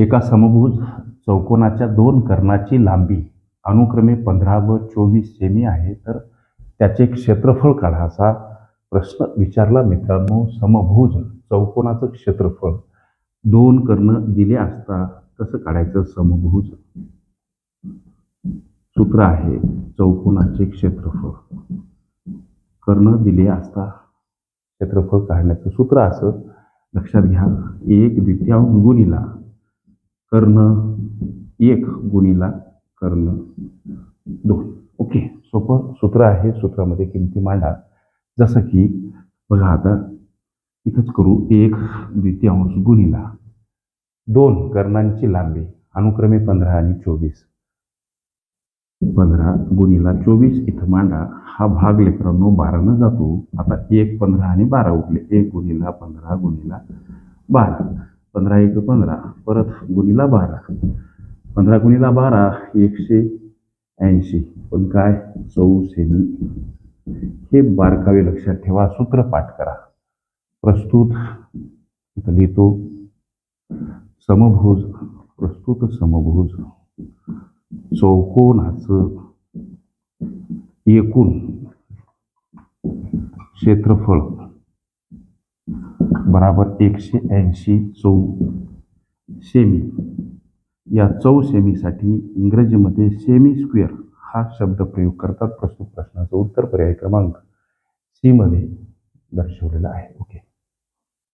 एका समभुज चौकोनाच्या दोन कर्णाची लांबी अनुक्रमे पंधरा व चोवीस सेमी आहे तर त्याचे क्षेत्रफळ काढा असा प्रश्न विचारला मित्रांनो. समभुज चौकोनाचं क्षेत्रफळ दोन कर्ण दिले असता कसं काढायचं? समभुज सूत्र आहे चौकोनाचे क्षेत्रफळ. कर्ण दिले असता क्षेत्रफळ काढण्याचं सूत्र असं लक्षात घ्या. एक द्वितीयांश गुणिला कर्ण एक गुणीला कर्ण दोन. ओके सोपं सूत्र आहे सूत्रामध्ये किमती मांडा. जसं की बघा आता इथंच करू एक द्वितीयांश गुणीला. दोन कर्णांची लांबी अनुक्रमे पंधरा आणि चोवीस. पंधरा गुणीला चोवीस इथं मांडा. हा भाग लेकरांनो बारानं जातो. आता एक पंधरा आणि बारा उठले एक गुणीला पंधरा गुणीला बारा. पंधरा एक पंधरा परत गुणीला बारा. पंधरा गुणीला बारा एकशे ऐंशी. पण काय? चौसेमी हे बारकावे लक्षात ठेवा. सूत्र पाठ करा. प्रस्तुत इथं लिहितो. समभुज. प्रस्तुत समभुज. चौकोनाचं एकूण क्षेत्रफळ. बराबर एकशे ऐंशी चौ सेमी. या चौ सेमीसाठी इंग्रजीमध्ये सेमी स्क्वेअर हा शब्द प्रयोग करतात प्रस्तुत प्रश्नाचं उत्तर पर्याय क्रमांक सीमध्ये दर्शवलेला आहे. ओके